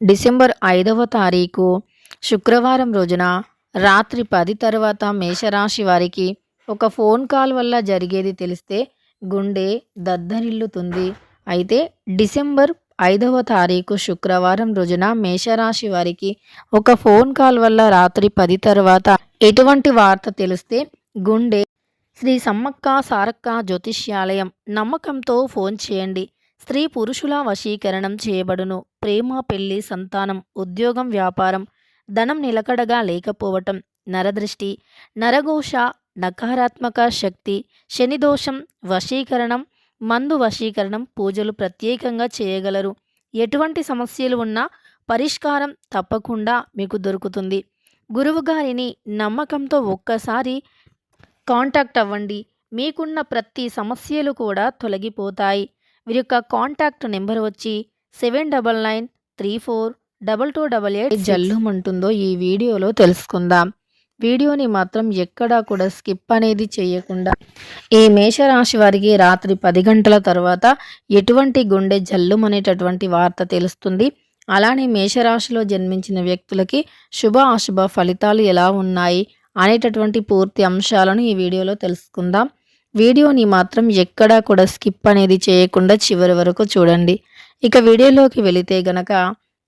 December ఐదవ తారీఖు శుక్రవారం రోజున రాత్రి పది తర్వాత మేషరాశి వారికి ఒక ఫోన్ కాల్ వల్ల జరిగేది తెలిస్తే గుండె దద్దరిల్లుతుంది. అయితే డిసెంబర్ ఐదవ తారీఖు శుక్రవారం రోజున మేషరాశి వారికి ఒక ఫోన్ కాల్ వల్ల రాత్రి పది తర్వాత ఎటువంటి వార్త తెలిస్తే గుండె శ్రీ సమ్మక్క సారక్క జ్యోతిష్యాలయం నమ్మకంతో ఫోన్ చేయండి. స్త్రీ పురుషుల వశీకరణం చేయబడును. ప్రేమ పెళ్ళి సంతానం ఉద్యోగం వ్యాపారం ధనం నిలకడగా లేకపోవటం నరదృష్టి నరఘోష నకారాత్మక శక్తి శనిదోషం వశీకరణం మందు వశీకరణం పూజలు ప్రత్యేకంగా చేయగలరు. ఎటువంటి సమస్యలు ఉన్నా పరిష్కారం తప్పకుండా మీకు దొరుకుతుంది. గురువుగారిని నమ్మకంతో ఒక్కసారి కాంటాక్ట్ అవ్వండి. మీకున్న ప్రతి సమస్యలు కూడా తొలగిపోతాయి. వీరి యొక్క కాంటాక్ట్ నెంబర్ వచ్చి seven double nine three four double two double eight జల్లుమంటుందో ఈ వీడియోలో తెలుసుకుందాం. వీడియోని మాత్రం ఎక్కడా కూడా స్కిప్ అనేది చేయకుండా ఈ మేషరాశి వారికి రాత్రి పది గంటల తర్వాత ఎటువంటి గుండె జల్లుమనేటటువంటి వార్త తెలుస్తుంది. అలానే మేషరాశిలో జన్మించిన వ్యక్తులకి శుభ అశుభ ఫలితాలు ఎలా ఉన్నాయి అనేటటువంటి పూర్తి అంశాలను ఈ వీడియోలో తెలుసుకుందాం. వీడియోని మాత్రం ఎక్కడా కూడా స్కిప్ అనేది చేయకుండా చివరి వరకు చూడండి. ఇక వీడియోలోకి వెళితే గనక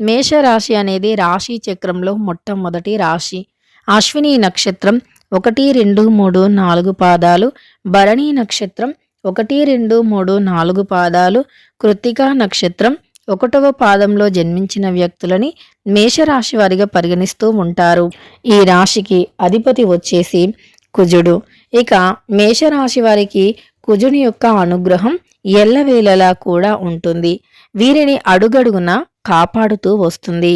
మేషరాశి అనేది రాశి చక్రంలో మొట్టమొదటి రాశి. అశ్విని నక్షత్రం ఒకటి రెండు మూడు నాలుగు పాదాలు. భరణి నక్షత్రం ఒకటి రెండు మూడు నాలుగు పాదాలు. కృత్తికా నక్షత్రం ఒకటవ పాదంలో జన్మించిన వ్యక్తులని మేషరాశి వారిగా పరిగణిస్తూ ఉంటారు. ఈ రాశికి అధిపతి వచ్చేసి కుజుడు. ఇక మేషరాశి వారికి కుజుని యొక్క అనుగ్రహం ఎల్లవేళలా కూడా ఉంటుంది. వీరిని అడుగడుగున కాపాడుతూ వస్తుంది.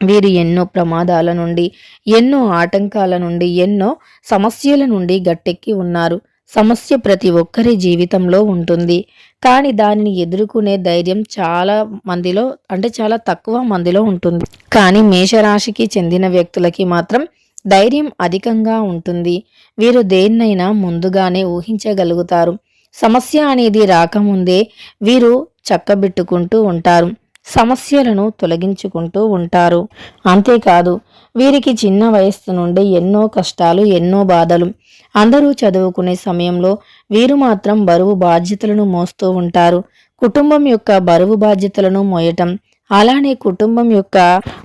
వీరు ఎన్నో ప్రమాదాల నుండి ఎన్నో ఆటంకాల నుండి ఎన్నో సమస్యల నుండి గట్టెక్కి ఉన్నారు. సమస్య ప్రతి ఒక్కరి జీవితంలో ఉంటుంది. కానీ దానిని ఎదుర్కొనే ధైర్యం చాలా మందిలో అంటే చాలా తక్కువ మందిలో ఉంటుంది. కానీ మేషరాశికి చెందిన వ్యక్తులకి మాత్రం ధైర్యం అధికంగా ఉంటుంది. వీరు దేన్నైనా ముందుగానే ఊహించగలుగుతారు. సమస్య అనేది రాకముందే వీరు చక్కబెట్టుకుంటూ ఉంటారు. సమస్యలను తొలగించుకుంటూ ఉంటారు. అంతేకాదు వీరికి చిన్న వయస్సు నుండి ఎన్నో కష్టాలు ఎన్నో బాధలు. అందరూ చదువుకునే సమయంలో వీరు మాత్రం బరువు బాధ్యతలను మోస్తూ ఉంటారు. కుటుంబం యొక్క బరువు బాధ్యతలను మోయటం అలానే కుటుంబం యొక్క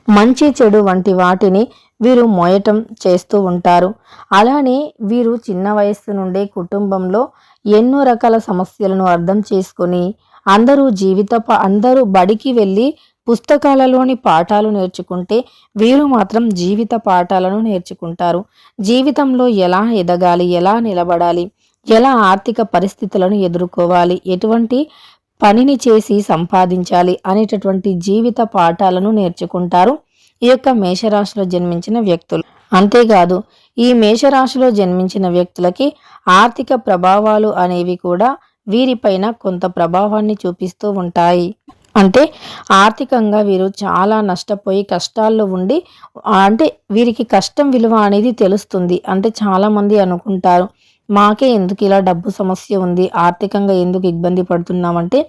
మంచి చెడు వంటి వాటిని వీరు మోయటం చేస్తూ ఉంటారు. అలానే వీరు చిన్న వయస్సు నుండే కుటుంబంలో ఎన్నో రకాల సమస్యలను అర్థం చేసుకొని అందరూ జీవిత అందరూ బడికి వెళ్ళి పుస్తకాలలోని పాఠాలు నేర్చుకుంటే వీరు మాత్రం జీవిత పాఠాలను నేర్చుకుంటారు. జీవితంలో ఎలా ఎదగాలి ఎలా నిలబడాలి ఎలా ఆర్థిక పరిస్థితులను ఎదుర్కోవాలి ఎటువంటి పనిని చేసి సంపాదించాలి అనేటటువంటి జీవిత పాఠాలను నేర్చుకుంటారు. ఈ యొక్క మేషరాశిలో జన్మించిన వ్యక్తులు. అంతేకాదు ఈ మేషరాశిలో జన్మించిన వ్యక్తులకి ఆర్థిక ప్రభావాలు అనేవి కూడా వీరిపైన కొంత ప్రభావాన్ని చూపిస్తూ ఉంటాయి. అంటే ఆర్థికంగా వీరు చాలా నష్టపోయి కష్టాల్లో ఉండి అంటే వీరికి కష్టం విలువ అనేది తెలుస్తుంది. అంటే చాలామంది అనుకుంటారు మాకే ఎందుకు ఇలా డబ్బు సమస్య ఉంది? ఆర్థికంగా ఎందుకు ఇబ్బంది పడుతున్నామంటే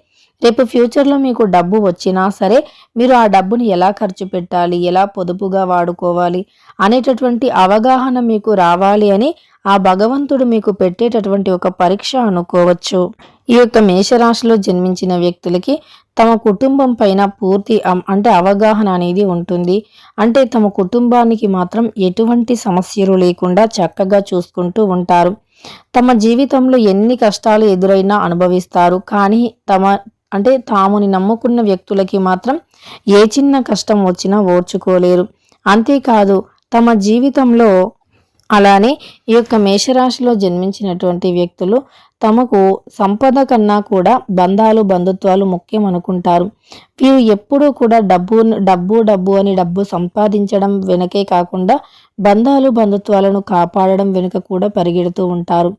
రేపు ఫ్యూచర్లో మీకు డబ్బు వచ్చినా సరే మీరు ఆ డబ్బుని ఎలా ఖర్చు పెట్టాలి ఎలా పొదుపుగా వాడుకోవాలి అనేటటువంటి అవగాహన మీకు రావాలి అని ఆ భగవంతుడు మీకు పెట్టేటటువంటి ఒక పరీక్ష అనుకోవచ్చు. ఈ యొక్క మేషరాశిలో జన్మించిన వ్యక్తులకి తమ కుటుంబం పైన పూర్తి అంటే అవగాహన అనేది ఉంటుంది. అంటే తమ కుటుంబానికి మాత్రం ఎటువంటి సమస్యలు లేకుండా చక్కగా చూసుకుంటూ ఉంటారు. తమ జీవితంలో ఎన్ని కష్టాలు ఎదురైనా అనుభవిస్తారు. కానీ తమ అంటే తాముని నమ్ముకున్న వ్యక్తులకి మాత్రం ఏ చిన్న కష్టం వచ్చినా ఓర్చుకోలేరు. అంతేకాదు తమ జీవితంలో అలానే ఈ యొక్క మేషరాశిలో జన్మించినటువంటి వ్యక్తులు తమకు సంపద కన్నా కూడా బంధాలు బంధుత్వాలు ముఖ్యం అనుకుంటారు. వీరు ఎప్పుడూ కూడా డబ్బు డబ్బు డబ్బు అని డబ్బు సంపాదించడం వెనకే కాకుండా బంధాలు బంధుత్వాలను కాపాడడం వెనుక కూడా పరిగెడుతూ ఉంటారు.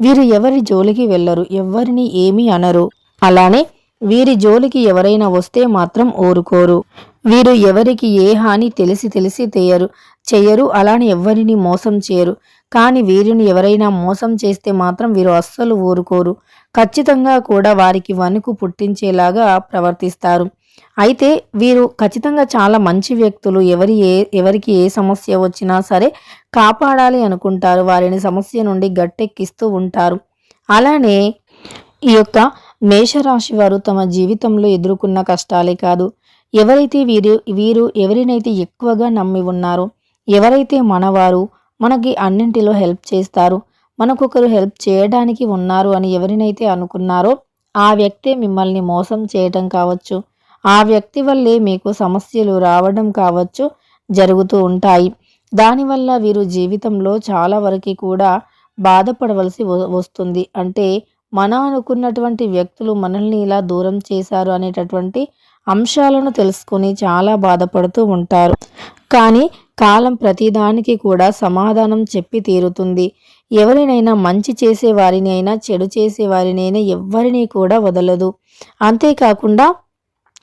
వీరు ఎవరి జోలికి వెళ్ళరు ఎవరిని ఏమీ అనరు. అలానే వీరి జోలికి ఎవరైనా వస్తే మాత్రం ఊరుకోరు. వీరు ఎవరికి ఏ హాని తెలిసి తెలిసి తెయ్యరు చెయ్యరు అలాని ఎవరిని మోసం చేయరు. కానీ వీరిని ఎవరైనా మోసం చేస్తే మాత్రం వీరు అస్సలు ఊరుకోరు. ఖచ్చితంగా కూడా వారికి వణుకు పుట్టించేలాగా ప్రవర్తిస్తారు. అయితే వీరు ఖచ్చితంగా చాలా మంచి వ్యక్తులు. ఎవరి ఏ ఎవరికి ఏ సమస్య వచ్చినా సరే కాపాడాలి అనుకుంటారు. వారిని సమస్య నుండి గట్టెక్కిస్తూ ఉంటారు. అలానే ఈ యొక్క మేషరాశి వారు తమ జీవితంలో ఎదుర్కొన్న కష్టాలే కాదు. ఎవరైతే వీరు వీరు ఎవరినైతే ఎక్కువగా నమ్మి ఉన్నారో ఎవరైతే మనవారు మనకి అన్నింటిలో హెల్ప్ చేస్తారు. మనకొకరు హెల్ప్ చేయడానికి ఉన్నారు అని ఎవరినైతే అనుకున్నారో ఆ వ్యక్తే మిమ్మల్ని మోసం చేయటం కావచ్చు. ఆ వ్యక్తి వల్లే మీకు సమస్యలు రావడం కావచ్చు జరుగుతూ ఉంటాయి. దానివల్ల వీరు జీవితంలో చాలా వరకు కూడా బాధపడవలసి వస్తుంది. అంటే మన అనుకున్నటువంటి వ్యక్తులు మనల్ని ఇలా దూరం చేశారు అనేటటువంటి అంశాలను తెలుసుకొని చాలా బాధపడుతూ ఉంటారు. కానీ కాలం ప్రతిదానికి కూడా సమాధానం చెప్పి తీరుతుంది. ఎవరినైనా మంచి చేసే వారిని అయినా చెడు చేసే వారినైనా ఎవరిని కూడా వదలదు. అంతేకాకుండా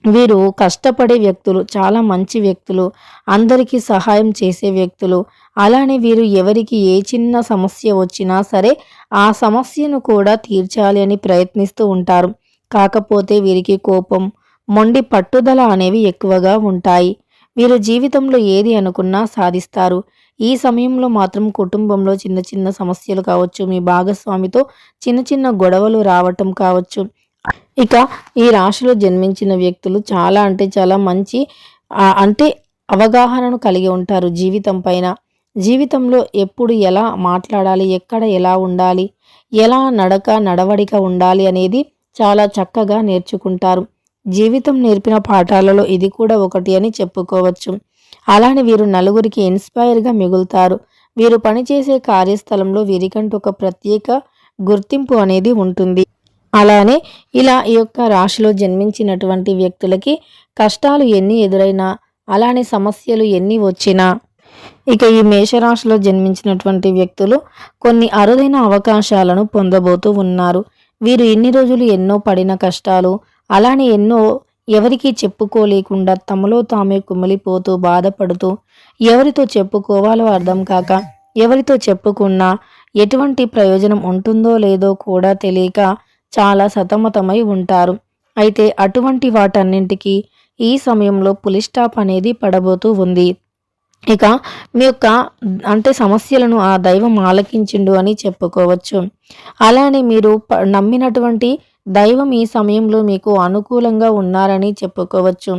వీరు కష్టపడే వ్యక్తులు చాలా మంచి వ్యక్తులు అందరికీ సహాయం చేసే వ్యక్తులు. అలానే వీరు ఎవరికి ఏ చిన్న సమస్య వచ్చినా సరే ఆ సమస్యను కూడా తీర్చాలి అని ప్రయత్నిస్తూ ఉంటారు. కాకపోతే వీరికి కోపం మొండి పట్టుదల అనేవి ఎక్కువగా ఉంటాయి. వీరు జీవితంలో ఏది అనుకున్నా సాధిస్తారు. ఈ సమయంలో మాత్రం కుటుంబంలో చిన్న చిన్న సమస్యలు కావచ్చు మీ భాగస్వామితో చిన్న చిన్న గొడవలు రావటం కావచ్చు ఇక ఈ రాశిలో జన్మించిన వ్యక్తులు చాలా అంటే చాలా మంచి అంటే అవగాహనను కలిగి ఉంటారు జీవితం పైన. జీవితంలో ఎప్పుడు ఎలా మాట్లాడాలి ఎక్కడ ఎలా ఉండాలి ఎలా నడక నడవడిక ఉండాలి అనేది చాలా చక్కగా నేర్చుకుంటారు. జీవితం నేర్పిన పాఠాలలో ఇది కూడా ఒకటి అని చెప్పుకోవచ్చు. అలానే వీరు నలుగురికి ఇన్స్పైర్గా మిగులుతారు. వీరు పనిచేసే కార్యస్థలంలో వీరికంటూ ఒక ప్రత్యేక గుర్తింపు అనేది ఉంటుంది. అలానే ఇలా ఈ యొక్క రాశిలో జన్మించినటువంటి వ్యక్తులకి కష్టాలు ఎన్ని ఎదురైనా అలానే సమస్యలు ఎన్ని వచ్చినా ఇక ఈ మేషరాశిలో జన్మించినటువంటి వ్యక్తులు కొన్ని అరుదైన అవకాశాలను పొందబోతూ ఉన్నారు. వీరు ఇన్ని రోజులు ఎన్నో పడిన కష్టాలు అలానే ఎన్నో ఎవరికీ చెప్పుకోలేకుండా తమలో తామే కుమిలిపోతూ బాధపడుతూ ఎవరితో చెప్పుకోవాలో అర్థం కాక ఎవరితో చెప్పుకున్నా ఎటువంటి ప్రయోజనం ఉంటుందో లేదో కూడా తెలియక చాలా సతమతమై ఉంటారు. అయితే అటువంటి వాటన్నింటికి ఈ సమయంలో పులి స్టాప్ అనేది పడబోతూ ఉంది. ఇక మీ యొక్క అంటే సమస్యలను ఆ దైవం ఆలకించిండు అని చెప్పుకోవచ్చు. అలానే మీరు నమ్మినటువంటి దైవం ఈ సమయంలో మీకు అనుకూలంగా ఉన్నారని చెప్పుకోవచ్చు.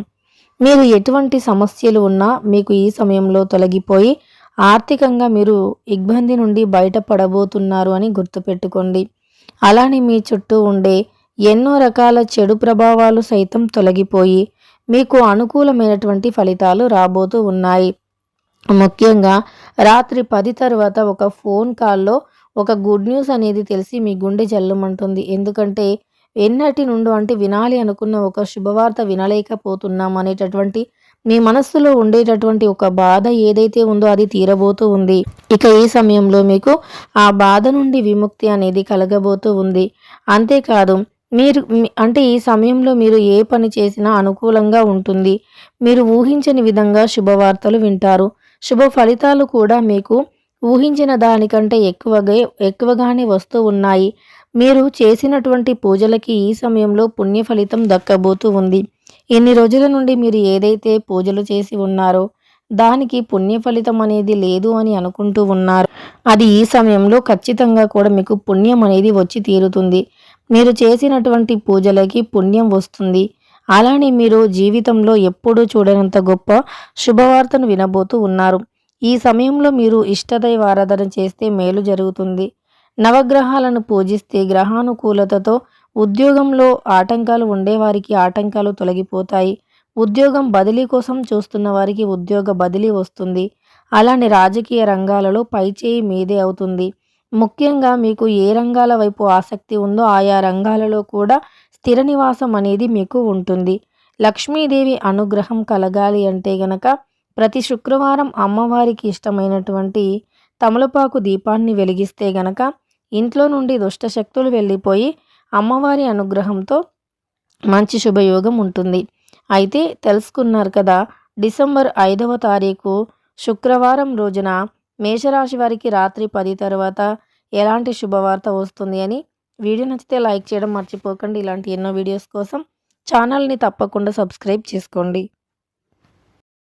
మీరు ఎటువంటి సమస్యలు ఉన్నా మీకు ఈ సమయంలో తొలగిపోయి ఆర్థికంగా మీరు ఇబ్బంది నుండి బయటపడబోతున్నారు అని గుర్తుపెట్టుకోండి. అలానే మీ చుట్టూ ఉండే ఎన్నో రకాల చెడు ప్రభావాలు సైతం తొలగిపోయి మీకు అనుకూలమైనటువంటి ఫలితాలు రాబోతూ ఉన్నాయి. ముఖ్యంగా రాత్రి పది తర్వాత ఒక ఫోన్ కాల్లో ఒక గుడ్ న్యూస్ అనేది తెలిసి మీ గుండె జల్లుమంటుంది. ఎందుకంటే ఎన్నటి నుండి అంటే వినాలి అనుకున్న ఒక శుభవార్త వినలేకపోతున్నాం అనేటటువంటి మీ మనస్సులో ఉండేటటువంటి ఒక బాధ ఏదైతే ఉందో అది తీరబోతూ ఉంది. ఇక ఈ సమయంలో మీకు ఆ బాధ నుండి విముక్తి అనేది కలగబోతూ ఉంది. అంతేకాదు మీరు అంటే ఈ సమయంలో మీరు ఏ పని చేసినా అనుకూలంగా ఉంటుంది. మీరు ఊహించని విధంగా శుభవార్తలు వింటారు. శుభ ఫలితాలు కూడా మీకు ఊహించిన దానికంటే ఎక్కువగా ఎక్కువగానే వస్తూ ఉన్నాయి. మీరు చేసినటువంటి పూజలకి ఈ సమయంలో పుణ్య ఫలితం దక్కబోతూ ఉంది. ఇన్ని రోజుల నుండి మీరు ఏదైతే పూజలు చేసి ఉన్నారో దానికి పుణ్య ఫలితం అనేది లేదు అని అనుకుంటూ ఉన్నారు. అది ఈ సమయంలో ఖచ్చితంగా కూడా మీకు పుణ్యం అనేది వచ్చి తీరుతుంది. మీరు చేసినటువంటి పూజలకి పుణ్యం వస్తుంది. అలానే మీరు జీవితంలో ఎప్పుడూ చూడనంత గొప్ప శుభవార్తను వినబోతూ ఉన్నారు. ఈ సమయంలో మీరు ఇష్టదైవ ఆరాధన చేస్తే మేలు జరుగుతుంది. నవగ్రహాలను పూజిస్తే గ్రహానుకూలతతో ఉద్యోగంలో ఆటంకాలు ఉండేవారికి ఆటంకాలు తొలగిపోతాయి. ఉద్యోగం బదిలీ కోసం చూస్తున్న వారికి ఉద్యోగ బదిలీ వస్తుంది. అలానే రాజకీయ రంగాలలో పైచేయి మీదే అవుతుంది. ముఖ్యంగా మీకు ఏ రంగాల వైపు ఆసక్తి ఉందో ఆయా రంగాలలో కూడా స్థిర నివాసం అనేది మీకు ఉంటుంది. లక్ష్మీదేవి అనుగ్రహం కలగాలి అంటే గనక ప్రతి శుక్రవారం అమ్మవారికి ఇష్టమైనటువంటి తమలపాకు దీపాన్ని వెలిగిస్తే గనక ఇంట్లో నుండి దుష్టశక్తులు వెళ్ళిపోయి అమ్మవారి అనుగ్రహంతో మంచి శుభయోగం ఉంటుంది. అయితే తెలుసుకున్నారు కదా డిసెంబర్ ఐదవ తారీఖు శుక్రవారం రోజున మేషరాశి వారికి రాత్రి పది తర్వాత ఎలాంటి శుభవార్త వస్తుంది అని వీడియో నచ్చితే లైక్ చేయడం మర్చిపోకండి. ఇలాంటి ఎన్నో వీడియోస్ కోసం ఛానల్ని తప్పకుండా సబ్స్క్రైబ్ చేసుకోండి.